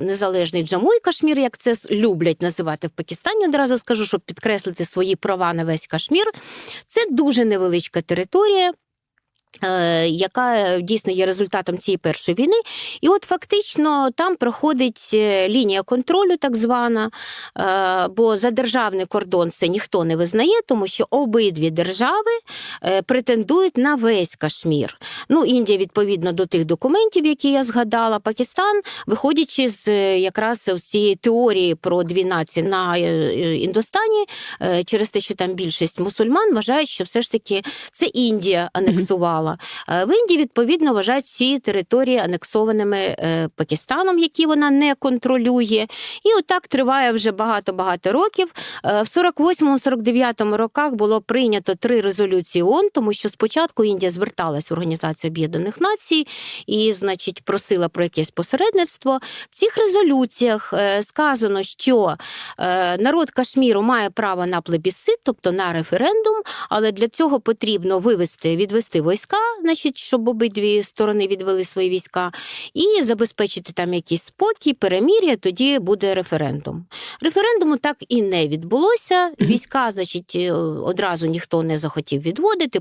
незалежний Джаму і Кашмір, як це люблять називати в Пакистані. Одразу скажу, щоб підкреслити свої права на весь Кашмір. Це дуже невеличка територія. Е, Яка е, дійсно є результатом цієї першої війни, і от фактично там проходить е, лінія контролю, так звана, бо за державний кордон це ніхто не визнає, тому що обидві держави претендують на весь Кашмір. Ну, Індія відповідно до тих документів, які я згадала, Пакистан, виходячи з якраз цієї теорії про дві нації на Індостані, через те, що там більшість мусульман вважають, що все ж таки це Індія анексувала. Е, В Індії відповідно вважають ці території анексованими е, Пакистаном, які вона не контролює. І отак триває вже багато-багато років. Е, В 48-49 роках було прийнято три резолюції ООН, тому що спочатку Індія зверталась в Організацію Об'єднаних Націй і, значить, просила про якесь посередництво. В цих резолюціях сказано, що народ Кашміру має право на плебісцит, тобто на референдум, але для цього потрібно вивести, відвести війська, значить, щоб обидві сторони відвели свої війська, і забезпечити там якийсь спокій, перемір'я, тоді буде референдум. Референдуму так і не відбулося. Війська, значить, е, одразу ніхто не захотів відводити.